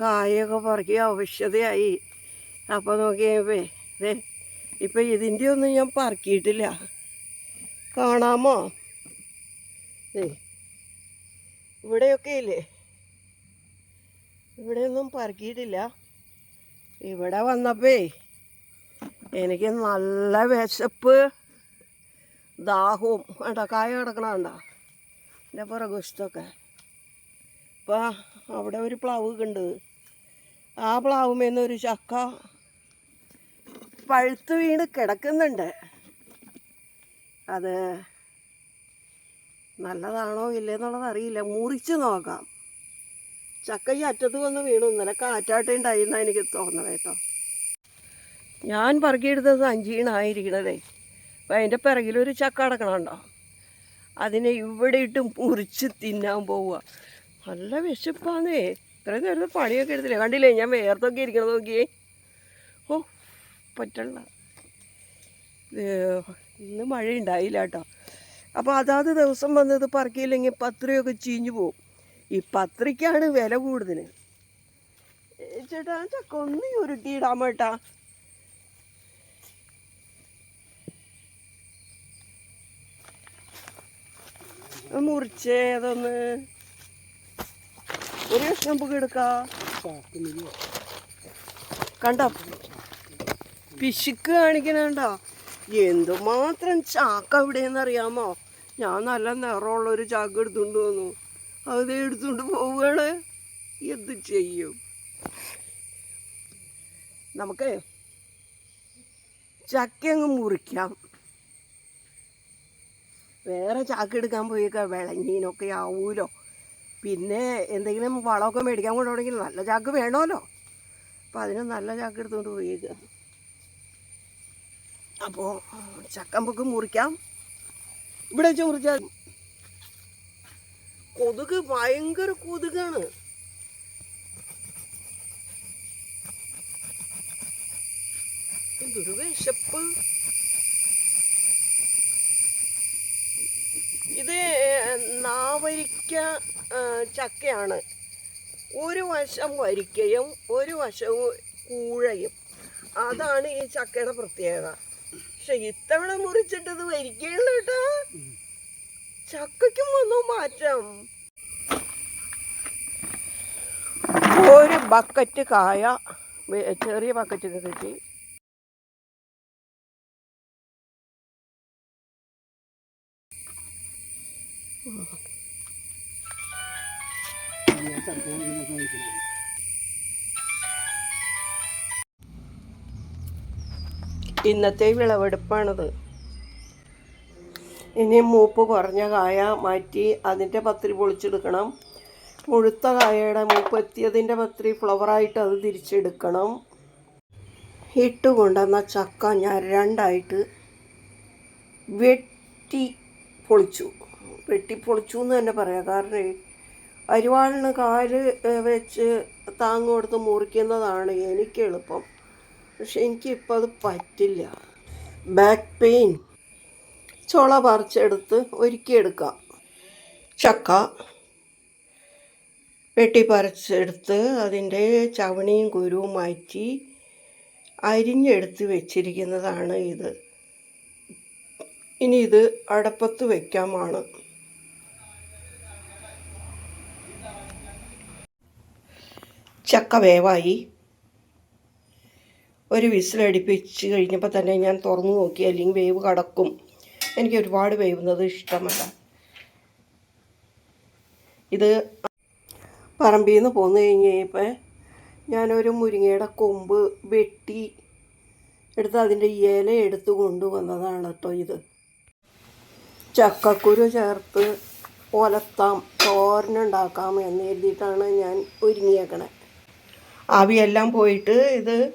കായൊക്കെ പറിക്കുക ആവശ്യതയായി. അപ്പോൾ നോക്കിയപ്പേ ദേ ഇപ്പം ഇതിന്റെ ഒന്നും ഞാൻ പറക്കിയിട്ടില്ല. കാണാമോ? ഏ ഇവിടെയൊക്കെ ഇല്ലേ? ഇവിടെയൊന്നും പറക്കിയിട്ടില്ല. ഇവിടെ വന്നപ്പേ എനിക്ക് നല്ല വിശപ്പ് ദാഹവും വേണ്ട കായ കിടക്കണ വേണ്ട എന്റെ പുറകുഷ്ടമൊക്കെ അപ്പം അവിടെ ഒരു പ്ലാവ് ഉണ്ട്. ആ പ്ലാവുമേന്ന് ഒരു ചക്ക പഴുത്ത് വീണ് കിടക്കുന്നുണ്ട്. അത് നല്ലതാണോ ഇല്ലെന്നുള്ളത് അറിയില്ല. മുറിച്ച് നോക്കാം. ചക്ക ഈ അറ്റത്ത് വന്ന് വീണു. ഇന്നലെ കാറ്റാട്ടേ ഉണ്ടായിരുന്ന എനിക്ക് തോന്നണം കേട്ടോ. ഞാൻ പറക്കിയെടുത്തത് അഞ്ചീണായിരിക്കണതേ. അപ്പം അതിന്റെ പിറകിലൊരു ചക്ക അടക്കണമുണ്ടോ അതിനെ ഇവിടെ ഇട്ട് മുറിച്ച് തിന്നാൻ പോവുക. നല്ല വിശപ്പാന്നേ. ഇത്രയും നേരത്തെ പണിയൊക്കെ എടുത്തില്ലേ? കണ്ടില്ലേ? ഞാൻ വേർത്തൊക്കെ ഇരിക്കണം നോക്കിയേ. ഓ പറ്റണ്ട. ഇന്ന് മഴ ഉണ്ടായില്ല കേട്ടോ. അപ്പോൾ അതാത് ദിവസം വന്നത് പറക്കിയില്ലെങ്കിൽ പത്രയൊക്കെ ചീഞ്ഞു പോകും ഈ പത്രയ്ക്കാണ് വില കൂടുതൽ ചേട്ടാ ചക്ക ഒന്ന് ഉരുട്ടിയിടാൻ വേട്ടാ മുറിച്ചേ അതൊന്ന് ഒരു കഷ്ണം നമുക്ക് എടുക്കാം. കണ്ടോ? പിശുക്ക് കാണിക്കണണ്ട എന്തുമാത്രം ചാക്ക എവിടെയെന്ന് അറിയാമോ? ഞാൻ നല്ല നിറമുള്ള ഒരു ചാക്ക് എടുത്തുകൊണ്ട് വന്നു. അത് എടുത്തുകൊണ്ട് പോവുകയാണ്. എന്ത് ചെയ്യും? നമുക്ക് ചക്ക അങ്ങ് മുറിക്കാം. വേറെ ചാക്ക് എടുക്കാൻ പോയേക്കാം. വിളഞ്ഞീനൊക്കെ ആവൂലോ. പിന്നെ എന്തെങ്കിലും വളമൊക്കെ മേടിക്കാൻ കൊണ്ടുപോകണമെങ്കിൽ നല്ല ചാക്ക് വേണമല്ലോ. അപ്പം അതിന് നല്ല ചാക്ക് എടുത്തുകൊണ്ട് ഉപയോഗിക്കുക അപ്പോൾ ചക്കമ്പൊക്കെ മുറിക്കാം. ഇവിടെ വെച്ച് മുറിച്ചാൽ കൊതുക് ഭയങ്കര കൊതുകാണ്. എന്തൊരു വിശപ്പ്. ഇത് നാവരിക്ക ചക്കയാണ്. ഒരു വശം വരിക്കയും ഒരു വശവും കൂഴയും. അതാണ് ഈ ചക്കയുടെ പ്രത്യേകത. പക്ഷെ ഇത്തവണ മുറിച്ചിട്ടത് വരിക്കയുള്ള കേട്ടോ. ചക്കയ്ക്കും വന്നു മാറ്റം. ഒരു ബക്കറ്റ് കായ ചെറിയ ബക്കറ്റൊക്കെ കിട്ടി. ഇന്നത്തെ വിളവെടുപ്പാണിത്. ഇനി മൂപ്പ് കുറഞ്ഞ കായ മാറ്റി അതിന്റെ പത്രി പൊളിച്ചെടുക്കണം. മുഴുത്ത കായയുടെ മൂപ്പ് എത്തിയതിന്റെ പത്രി ഫ്ലവറായിട്ട് അത് തിരിച്ചെടുക്കണം. ഇട്ട് കൊണ്ടുവന്ന ചക്ക ഞാൻ രണ്ടായിട്ട് വെട്ടി പൊളിച്ചു. വെട്ടി പൊളിച്ചു എന്ന് തന്നെ പറയാം. കാരണം അരിവാളിന് കാൽ വെച്ച് താങ്ങ് കൊടുത്ത് മുറിക്കുന്നതാണ് എനിക്ക് എളുപ്പം. പക്ഷെ എനിക്കിപ്പോൾ അത് പറ്റില്ല. Back pain. ചുള പറിച്ചെടുത്ത് ഒരുക്കിയെടുക്കാം. ചക്ക. വെട്ടി പറിച്ചെടുത്ത് അതിന്റെ ചവണിയും കുരുവും മാറ്റി അരിഞ്ഞെടുത്ത് വെച്ചിരിക്കുന്നതാണ് ഇത്. ഇനി ഇത് അടപ്പത്ത് വയ്ക്കാമാണ് ചക്ക വേവായി. ഒരു വിസിലടിപ്പിച്ച് കഴിഞ്ഞപ്പോൾ തന്നെ ഞാൻ തുറന്നു നോക്കി അല്ലെങ്കിൽ വേവ് കടക്കും. എനിക്ക് ഒരുപാട് വേവുന്നത് ഇഷ്ടമല്ല. ഇത് പറമ്പിൽ നിന്ന് പോന്നു കഴിഞ്ഞ് കഴിഞ്ഞപ്പോൾ ഞാനൊരു മുരിങ്ങയുടെ കൊമ്പ് വെട്ടി എടുത്ത് അതിന്റെ ഇല എടുത്ത് കൊണ്ടുവന്നതാണ് കേട്ടോ ഇത്. ചക്കക്കുരു ചേർത്ത് ഒലത്താം തോരനുണ്ടാക്കാം എന്ന് എഴുതിയിട്ടാണ് ഞാൻ ഒരുങ്ങിയേക്കണേ. ആവിയെല്ലാം പോയിട്ട് ഇത്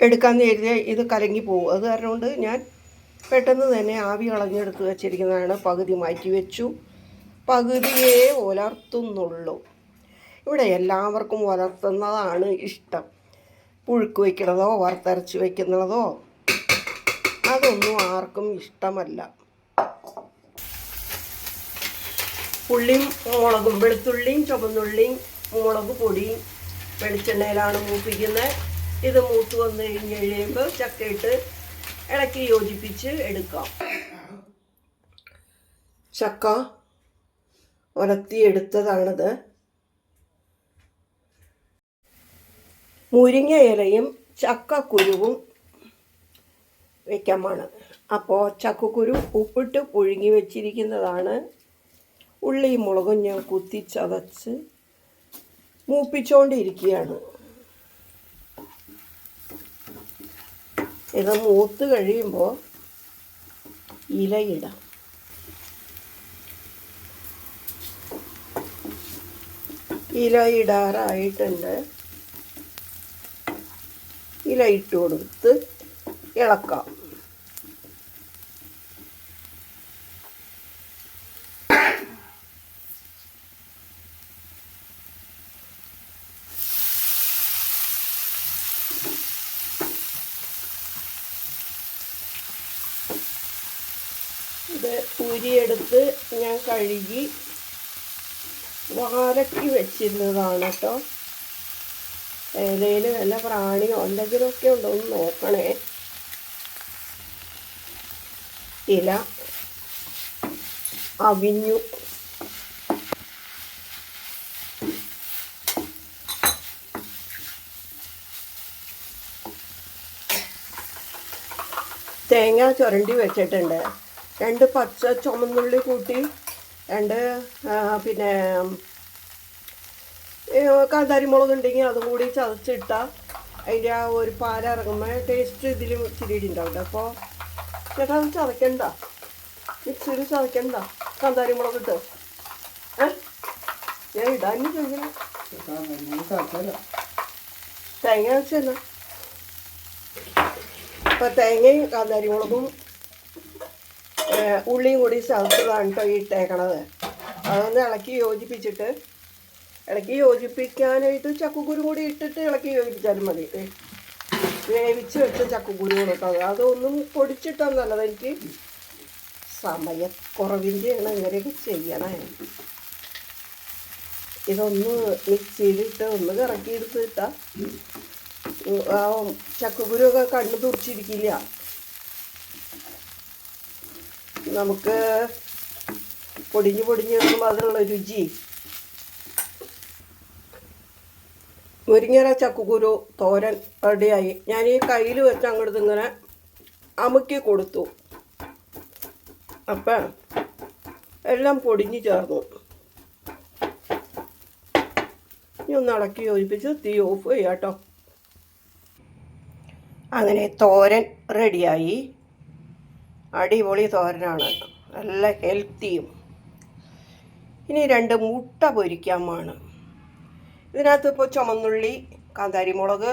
എടുക്കാൻ കരുതിയ ഇത് കലങ്ങി പോകും അത് കാരണം കൊണ്ട് ഞാൻ പെട്ടെന്ന് തന്നെ ആവി കളഞ്ഞെടുത്ത് വെച്ചിരിക്കുന്നതാണ്. പകുതി മാറ്റി വെച്ചു. പകുതിയേ ഉലർത്തുന്നുള്ളൂ ഇവിടെ എല്ലാവർക്കും ഉലർത്തുന്നതാണ് ഇഷ്ടം. പുഴുക്ക് വയ്ക്കുന്നതോ വറുത്തരച്ച് വയ്ക്കുന്നതോ അതൊന്നും ആർക്കും ഇഷ്ടമല്ല. ഉള്ളിയും മുളകും വെളുത്തുള്ളിയും ചുവന്നുള്ളിയും മുളക് പൊടി വെളിച്ചെണ്ണയിലാണ് മൂപ്പിക്കുന്നത്. ഇത് മൂത്ത് വന്ന് കഴിഞ്ഞ് കഴിയുമ്പോൾ ചക്കയിട്ട് ഇളക്കി യോജിപ്പിച്ച് എടുക്കാം. ചക്ക ഉലത്തിയെടുത്തതാണിത് മുരിങ്ങ ഇലയും ചക്കക്കുരുവും വയ്ക്കാൻ പോണത് അപ്പോൾ ചക്കക്കുരു ഉപ്പിട്ട് പുഴുങ്ങി വെച്ചിരിക്കുന്നതാണ്. ഉള്ളിയും മുളകും ഞാൻ കുത്തി ചതച്ച് മൂപ്പിച്ചുകൊണ്ടിരിക്കുകയാണ് ഇത് മൂത്ത് കഴിയുമ്പോൾ ഇലയിടാം ഇലയിടാറായിട്ടുണ്ട് ഇല ഇട്ട് കൊടുത്ത് ഇളക്കാം. ഇത് ഊരിയെടുത്ത് ഞാൻ കഴുകി വാലക്കി വെച്ചിരുന്നതാണ് കേട്ടോ ഇലയിൽ വല്ല പ്രാണിയോ എന്തെങ്കിലുമൊക്കെ ഉണ്ടോ എന്ന് നോക്കണേ. ഇല അവിഞ്ഞു. തേങ്ങ ചുരണ്ടി വെച്ചിട്ടുണ്ട്. രണ്ട് പച്ച ചുമന്നുള്ളി കൂട്ടി രണ്ട് പിന്നെ കാന്താരി മുളക് ഉണ്ടെങ്കിൽ അതും കൂടി ചതച്ചിട്ട അതിന്റെ ആ ഒരു പാലിറങ്ങുമ്പോൾ ടേസ്റ്റ് ഇതിൽ ഇച്ചിരി ഉണ്ടാവില്ല അപ്പോൾ ചേട്ടാ അത് ചതക്കണ്ട. മിക്സിയിൽ ചതക്കണ്ട. കാന്താരി മുളക് ഏ? ഞാൻ ഇടാൻ ചോദിക്കണം തേങ്ങ വെച്ചല്ല അപ്പം തേങ്ങയും കാന്താരി മുളകും ഉള്ളിയും കൂടി ചതച്ചതാണ് കേട്ടോ ഈ ഇട്ടേക്കണത്. അതൊന്ന് ഇളക്കി യോജിപ്പിച്ചിട്ട് ഇളക്കി യോജിപ്പിക്കാനായിട്ട് ചക്കക്കുരു കൂടി ഇട്ടിട്ട് ഇളക്കി യോജിപ്പിച്ചാലും മതി. വേവിച്ച് വെച്ച ചക്കക്കുരു കേട്ടോ അതൊന്നും പൊടിച്ചിട്ടാൽ നല്ലത്. എനിക്ക് സമയക്കുറവിന്റെയാണ് ഇങ്ങനെയൊക്കെ ചെയ്യണേ. ഇതൊന്ന് മിക്സിയിലിട്ട് ഒന്ന് കറക്കി ആ ചക്കക്കുരുവൊക്കെ കണ്ണ് തുറച്ചിരിക്കില്ല. നമുക്ക് പൊടിഞ്ഞ് പൊടിഞ്ഞ് വരുമ്പോൾ അതിനുള്ള രുചി. മുരിങ്ങര ചക്കക്കുരു തോരൻ റെഡിയായി. ഞാൻ ഈ കയ്യിൽ വെച്ച് അങ്ങോട്ട് ഇങ്ങനെ അമുക്കി കൊടുത്തു. അപ്പം എല്ലാം പൊടിഞ്ഞ് ചേർന്നു. ഇനി ഒന്ന് അടക്കി യോജിപ്പിച്ച് തീ ഓഫ് ചെയ്യാം കേട്ടോ. അങ്ങനെ തോരൻ റെഡിയായി. അടിപൊളി തോരനാണ് നല്ല ഹെൽത്തിയും. ഇനി രണ്ട് മുട്ട പൊരിക്കാൻ വേണം ഇതിനകത്ത് ഇപ്പോൾ ചുമന്നുള്ളി കാന്താരി മുളക്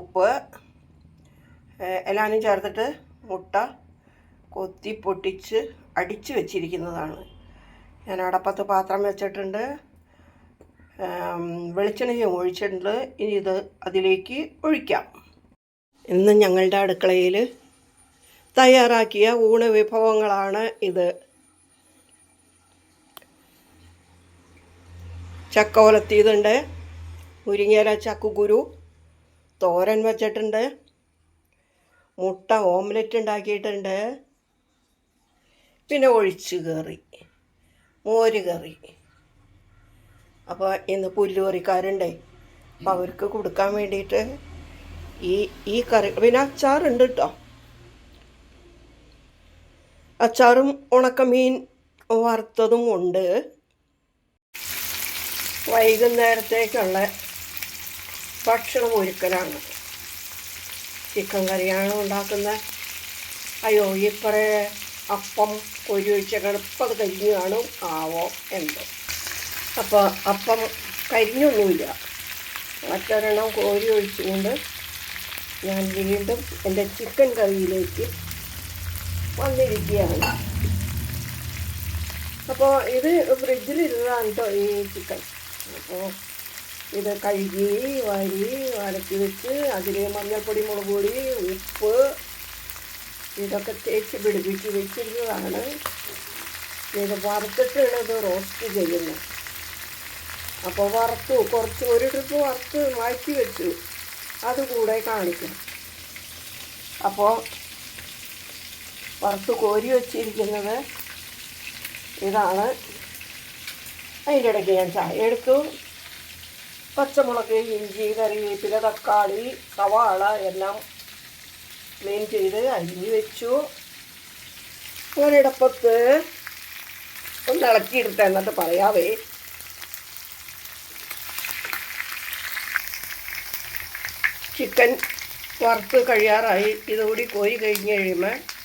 ഉപ്പ് എല്ലാനും ചേർത്തിട്ട് മുട്ട കൊത്തി പൊട്ടിച്ച് അടിച്ചു വെച്ചിരിക്കുന്നതാണ്. ഞാൻ അടപ്പത്ത് പാത്രം വെച്ചിട്ടുണ്ട്. വെളിച്ചെണ്ണയും ഒഴിച്ചിട്ടുണ്ട്. ഇനി ഇത് അതിലേക്ക് ഒഴിക്കാം. ഇന്ന് ഞങ്ങളുടെ അടുക്കളയിൽ തയ്യാറാക്കിയ ഊണ് വിഭവങ്ങളാണ് ഇത്. ചക്ക ഒലത്തിയതുണ്ട് മുരിങ്ങയില ചക്കുകുരു തോരൻ വച്ചിട്ടുണ്ട് മുട്ട ഓംലെറ്റ് ഉണ്ടാക്കിയിട്ടുണ്ട് പിന്നെ ഒഴിച്ച് കറി മോര് കറി. അപ്പോൾ ഇന്ന് പുല്ലുകറിക്കാരുണ്ടേ. അപ്പോൾ അവർക്ക് കൊടുക്കാൻ വേണ്ടിയിട്ട് ഈ ഈ കറി പിന്നെ അച്ചാറുണ്ട് കേട്ടോ. അച്ചാറും ഉണക്കമീൻ വറുത്തതും ഉണ്ട് വൈകുന്നേരത്തേക്കുള്ള ഭക്ഷണം ഒരുക്കലാണ്. ചിക്കൻ കറിയാണ് ഉണ്ടാക്കുന്നത് അയ്യോ ഇപ്പറേ അപ്പം കൊരി ഒഴിച്ചേക്കണം കടുപ്പത് കരിഞ്ഞു കാണും. ആവോ എന്തോ. അപ്പോൾ അപ്പം കരിഞ്ഞൊന്നുമില്ല. മറ്റൊരെണ്ണം കോരി ഒഴിച്ചുകൊണ്ട് ഞാൻ വീണ്ടും എന്റെ ചിക്കൻ കറിയിലേക്ക് വന്നിരിക്കുകയാണ്. അപ്പോൾ ഇത് ഫ്രിഡ്ജിലിരുന്നതാണ് കേട്ടോ ഈ ചിക്കൻ അപ്പോൾ ഇത് കഴുകി വരി വരക്കി വെച്ച് അതിൽ മഞ്ഞൾപ്പൊടി മുളക് പൊടി ഉപ്പ് ഇതൊക്കെ തേച്ച് പിടിപ്പിച്ച് വെച്ചിരുന്നതാണ്. ഇത് വറുത്തിട്ടാണ് ഇത് റോസ്റ്റ് ചെയ്യുന്നത് അപ്പോൾ വറുത്തു കുറച്ച് ഒരു ട്രിപ്പ് വറുത്ത് മാറ്റി വെച്ചു. അതുകൂടെ കാണിക്കാം. അപ്പോൾ വറുത്ത് കോരി വച്ചിരിക്കുന്നത് ഇതാണ്. അതിന്റെ ഇടയ്ക്ക് ഞാൻ ചായ എടുത്തു പച്ചമുളക് ഇഞ്ചി കറിവേപ്പില തക്കാളി സവാള എല്ലാം ക്ലീൻ ചെയ്ത് അരിഞ്ഞ് വെച്ചു. ഒരിടപ്പത്ത് ഒന്ന് ഇളക്കിയെടുത്ത എന്നിട്ട് പറയാവേ. ചിക്കൻ വറുത്ത് കഴിയാറായി. ഇതുകൂടി കോരി കഴിഞ്ഞ് കഴിയുമ്പോൾ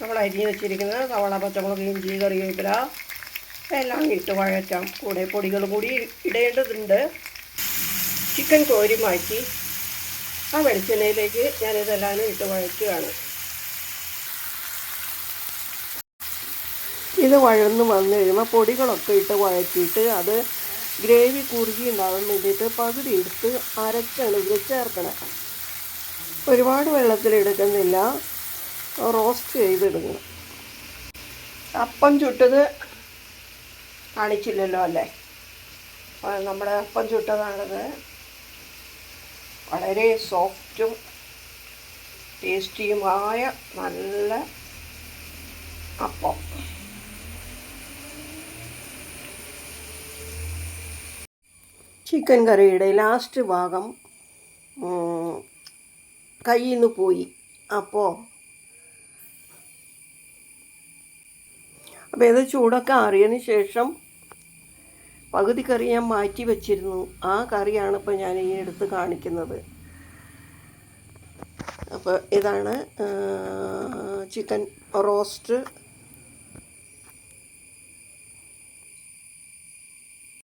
നമ്മൾ അരിഞ്ഞ് വെച്ചിരിക്കുന്നത് സവാള പച്ചമുളക് ഇഞ്ചി കറിവേപ്പില എല്ലാം ഇട്ട് വഴറ്റാം. കൂടെ പൊടികൾ കൂടി ഇടേണ്ടതുണ്ട്. ചിക്കൻ കോരി മാറ്റി ആ വെളിച്ചെണ്ണയിലേക്ക് ഞാനിതെല്ലാം ഇട്ട് വഴറ്റുകയാണ്. ഇത് വഴന്ന് വന്നു കഴിയുമ്പോൾ പൊടികളൊക്കെ ഇട്ട് വഴറ്റിയിട്ട് അത് ഗ്രേവി കുറുകി ഉണ്ടാകാൻ വേണ്ടിയിട്ട് പകുതി എടുത്ത് അരച്ചാണ് ഇതിൽ ചേർക്കണം. ഒരുപാട് വെള്ളത്തിലെടുക്കുന്നില്ല റോസ്റ്റ് ചെയ്തിടുന്നു. അപ്പം ചുട്ടത് കാണിച്ചില്ലല്ലോ അല്ലേ? നമ്മുടെ അപ്പം ചുട്ടതാണത്. വളരെ സോഫ്റ്റും ടേസ്റ്റിയുമായ നല്ല അപ്പം. ചിക്കൻ കറിയുടെ ലാസ്റ്റ് ഭാഗം കയ്യിൽ നിന്ന് പോയി. അപ്പോൾ അപ്പോൾ ഇത് ചൂടൊക്കെ ആറിയതിന് ശേഷം പകുതി കറി ഞാൻ മാറ്റി വെച്ചിരുന്നു. ആ കറിയാണ് ഇപ്പോൾ ഞാൻ ഈ എടുത്ത് കാണിക്കുന്നത്. അപ്പോൾ ഇതാണ് ചിക്കൻ റോസ്റ്റ്